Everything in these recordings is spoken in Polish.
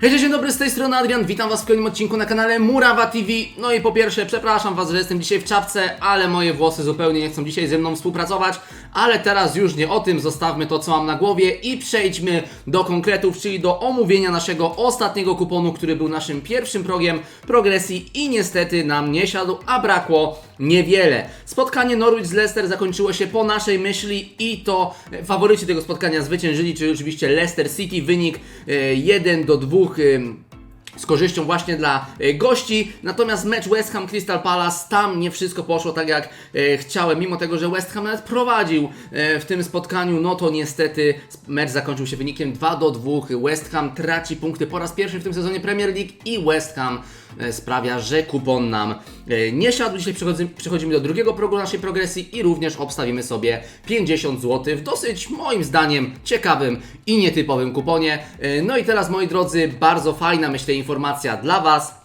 Hej, dzień dobry, z tej strony Adrian, witam Was w kolejnym odcinku na kanale Murawa TV. No i po pierwsze, przepraszam Was, że jestem dzisiaj w czapce, ale moje włosy zupełnie nie chcą dzisiaj ze mną współpracować. Ale teraz już nie o tym, zostawmy to, co mam na głowie i przejdźmy do konkretów, czyli do omówienia naszego ostatniego kuponu, który był naszym pierwszym progiem progresji i niestety nam nie siadł, a brakło niewiele. Spotkanie Norwich z Leicester zakończyło się po naszej myśli i to e, faworyci tego spotkania zwyciężyli, czyli oczywiście Leicester City, wynik e, 1 do 2 z korzyścią właśnie dla e, gości. Natomiast mecz West Ham Crystal Palace, tam nie wszystko poszło tak jak e, chciałem, mimo tego, że West Ham nawet prowadził e, w tym spotkaniu, no to niestety mecz zakończył się wynikiem 2 do 2. West Ham traci punkty po raz pierwszy w tym sezonie Premier League i West Ham sprawia, że kupon nam nie siadł. Dzisiaj przechodzimy, do drugiego progu naszej progresji i również obstawimy sobie 50 zł w dosyć moim zdaniem ciekawym i nietypowym kuponie. No i teraz moi drodzy, bardzo fajna myślę informacja dla Was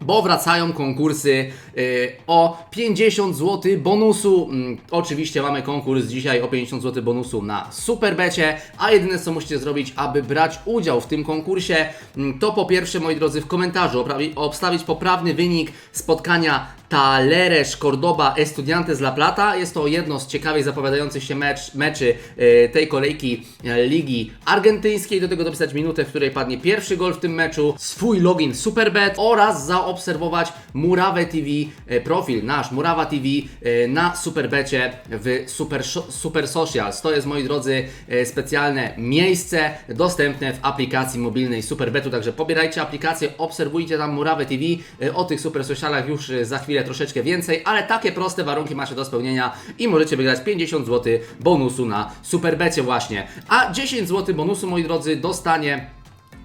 bo wracają konkursy y, o 50 zł bonusu. Mm, oczywiście mamy konkurs dzisiaj o 50 zł bonusu na Superbecie, a jedyne co musicie zrobić, aby brać udział w tym konkursie, mm, to po pierwsze, moi drodzy, w komentarzu obstawić poprawny wynik spotkania Taleres Cordoba Estudiantes La Plata. Jest to jedno z ciekawie zapowiadających się mecz, meczy e, tej kolejki e, Ligi Argentyńskiej. Do tego dopisać minutę, w której padnie pierwszy gol w tym meczu, swój login Superbet oraz zaobserwować Murawę TV, e, profil nasz Murawa TV na Superbecie w Super, Super Socials. To jest, moi drodzy, specjalne miejsce dostępne w aplikacji mobilnej Superbetu, także pobierajcie aplikację, obserwujcie tam Murawę TV. O tych Super Socialach już za chwilę troszeczkę więcej, ale takie proste warunki macie do spełnienia i możecie wygrać 50 zł bonusu na Superbecie właśnie. A 10 zł bonusu, moi drodzy, dostanie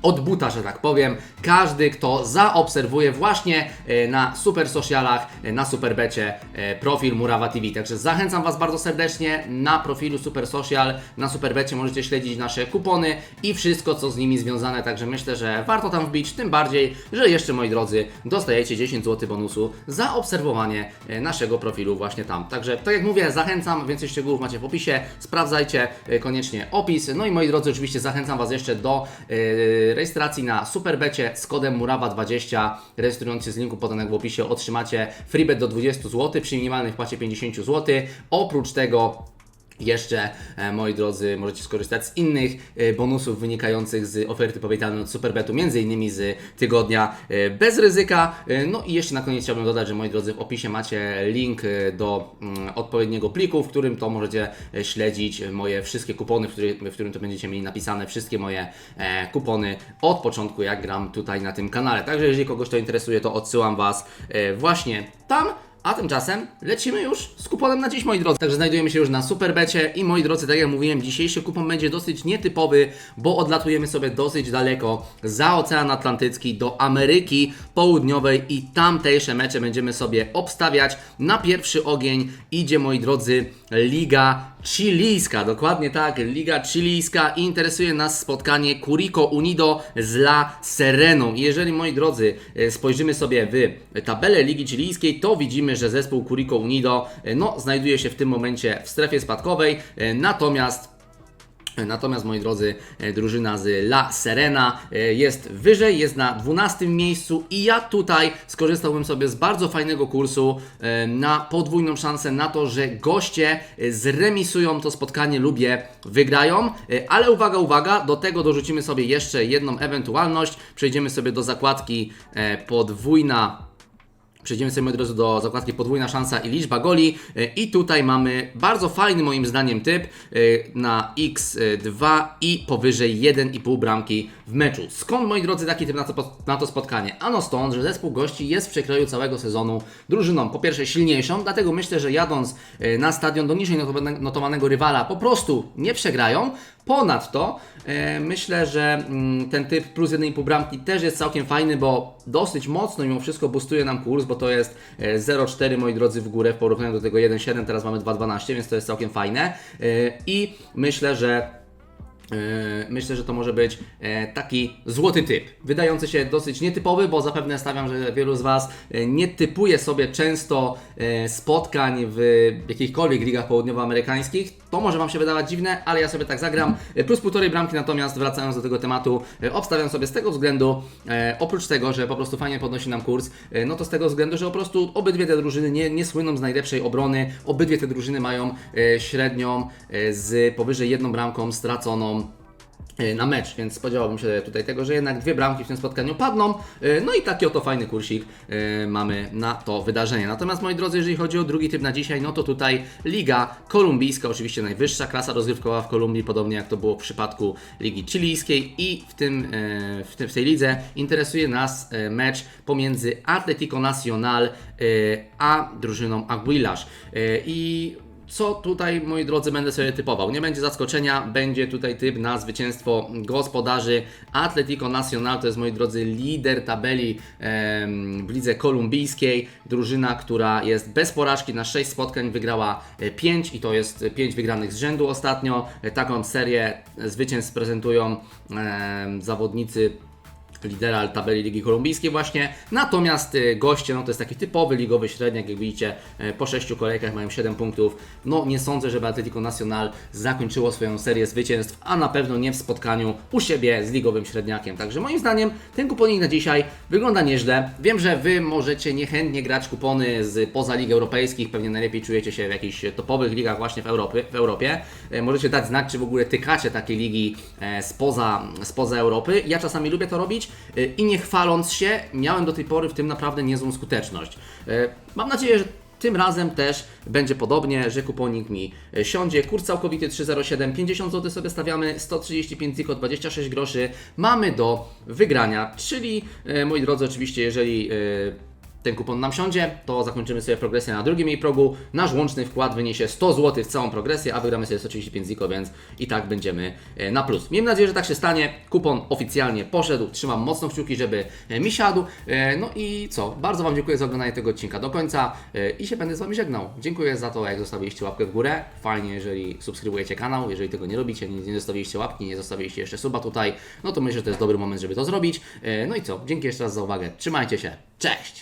od buta, że tak powiem, każdy, kto zaobserwuje właśnie e, na super socialach, e, na superbecie e, profil Murawa TV. Także zachęcam Was bardzo serdecznie na profilu Super Social, na superbecie możecie śledzić nasze kupony i wszystko, co z nimi związane. Także myślę, że warto tam wbić, tym bardziej, że jeszcze, moi drodzy, dostajecie 10 zł bonusu za obserwowanie naszego profilu właśnie tam. Także, tak jak mówię, zachęcam, więcej szczegółów macie w opisie, sprawdzajcie koniecznie opis. No i moi drodzy, oczywiście zachęcam Was jeszcze do e, rejestracji na Superbecie z kodem Murawa20. Rejestrując się z linku podanego w opisie otrzymacie freebet do 20 zł przy minimalnej wpłacie 50 zł. Oprócz tego jeszcze, e, moi drodzy, możecie skorzystać z innych e, bonusów wynikających z oferty powitalnej od Superbetu, między innymi z tygodnia e, bez ryzyka. No i jeszcze na koniec chciałbym dodać, że moi drodzy, w opisie macie link do mm, odpowiedniego pliku, w którym to możecie śledzić moje wszystkie kupony, w, w którym to będziecie mieli napisane wszystkie moje kupony od początku, jak gram tutaj na tym kanale. Także jeżeli kogoś to interesuje, to odsyłam Was właśnie tam. A tymczasem lecimy już z kuponem na dziś, moi drodzy. Także znajdujemy się już na Superbecie i moi drodzy, tak jak mówiłem, dzisiejszy kupon będzie dosyć nietypowy, bo odlatujemy sobie dosyć daleko za Ocean Atlantycki do Ameryki Południowej i tamtejsze mecze będziemy sobie obstawiać. Na pierwszy ogień idzie, moi drodzy, Liga Chilijska, dokładnie tak, Liga Chilijska interesuje nas spotkanie Curicó Unido z La Sereną. Jeżeli, moi drodzy, e, spojrzymy sobie w tabelę Ligi Chilijskiej, to widzimy, że zespół Curicó Unido e, no, znajduje się w tym momencie w strefie spadkowej, e, natomiast Natomiast, moi drodzy, e, drużyna z La Serena e, jest wyżej, jest na 12 miejscu i ja tutaj skorzystałbym sobie z bardzo fajnego kursu e, na podwójną szansę na to, że goście zremisują to spotkanie lub je wygrają. Ale uwaga, uwaga, do tego dorzucimy sobie jeszcze jedną ewentualność. Przejdziemy sobie do zakładki podwójna Przejdziemy sobie od razu do zakładki podwójna szansa i liczba goli E, i tutaj mamy bardzo fajny moim zdaniem typ e, na x2 i powyżej 1,5 bramki w meczu. Skąd moi drodzy taki typ na to, spotkanie? Ano stąd, że zespół gości jest w przekroju całego sezonu drużyną po pierwsze silniejszą, dlatego myślę, że jadąc e, na stadion do niżej notowane- notowanego rywala po prostu nie przegrają. Ponadto e, myślę, że mm, ten typ plus 1,5 bramki też jest całkiem fajny, bo dosyć mocno mimo wszystko boostuje nam kurs, bo to jest e, 0,4 moi drodzy w górę w porównaniu do tego 1,7, teraz mamy 2,12, więc to jest całkiem fajne. E, I myślę, że E, Myślę, że to może być e, taki złoty typ, wydający się dosyć nietypowy, bo zapewne stawiam, że wielu z Was e, nie typuje sobie często e, spotkań w jakichkolwiek ligach południowoamerykańskich. To może Wam się wydawać dziwne, ale ja sobie tak zagram. E, Plus półtorej bramki, natomiast wracając do tego tematu, e, obstawiam sobie z tego względu, e, oprócz tego, że po prostu fajnie podnosi nam kurs, e, no to z tego względu, że po prostu obydwie te drużyny nie, nie słyną z najlepszej obrony, obydwie te drużyny mają e, średnią e, z powyżej jedną bramką straconą e, na mecz, więc spodziewałbym się tutaj tego, że jednak dwie bramki w tym spotkaniu padną. E, No i taki oto fajny kursik e, mamy na to wydarzenie. Natomiast moi drodzy, jeżeli chodzi o drugi typ na dzisiaj, no to tutaj Liga Kolumbijska, oczywiście najwyższa klasa rozgrywkowa w Kolumbii, podobnie jak to było w przypadku Ligi Chilijskiej i w, tym, w, tym, w tej lidze interesuje nas mecz pomiędzy Atlético Nacional a drużyną Aguilas. E, I co tutaj, moi drodzy, będę sobie typował? Nie będzie zaskoczenia, będzie tutaj typ na zwycięstwo gospodarzy. Atletico Nacional to jest, moi drodzy, lider tabeli em, w lidze kolumbijskiej. Drużyna, która jest bez porażki na 6 spotkań, wygrała 5 i to jest 5 wygranych z rzędu ostatnio. E, Taką serię zwycięstw prezentują em, zawodnicy lidera tabeli Ligi Kolumbijskiej właśnie. Natomiast y, goście, no to jest taki typowy ligowy średniak, jak widzicie, y, po 6 kolejkach mają 7 punktów. No nie sądzę, żeby Atletico Nacional zakończyło swoją serię zwycięstw, a na pewno nie w spotkaniu u siebie z ligowym średniakiem. Także moim zdaniem ten kuponik na dzisiaj wygląda nieźle. Wiem, że Wy możecie niechętnie grać kupony z poza lig europejskich, pewnie najlepiej czujecie się w jakichś topowych ligach właśnie w, w Europie. E, Możecie dać znać, czy w ogóle tykacie takie ligi e, spoza, spoza Europy. Ja czasami lubię to robić e, i nie chwaląc się, miałem do tej pory w tym naprawdę niezłą skuteczność. E, Mam nadzieję, że tym razem też będzie podobnie, że kuponik mi e, siądzie. Kurs całkowity 307, 50 zł sobie stawiamy, 135 ziko, 26 groszy mamy do wygrania. Czyli, moi drodzy, oczywiście, jeżeli ten kupon nam siądzie, to zakończymy sobie progresję na drugim jej progu. Nasz łączny wkład wyniesie 100 zł w całą progresję, a wygramy sobie 135 ziko, więc i tak będziemy e, na plus. Miejmy nadzieję, że tak się stanie. Kupon oficjalnie poszedł. Trzymam mocno kciuki, żeby e, mi siadł. E, No i co? Bardzo Wam dziękuję za oglądanie tego odcinka do końca i się będę z Wami żegnał. Dziękuję za to, jak zostawiliście łapkę w górę. Fajnie, jeżeli subskrybujecie kanał. Jeżeli tego nie robicie, nie, zostawiliście łapki, nie zostawiliście jeszcze suba tutaj, no to myślę, że to jest dobry moment, żeby to zrobić. No i co? Dzięki jeszcze raz za uwagę. Trzymajcie się. Cześć!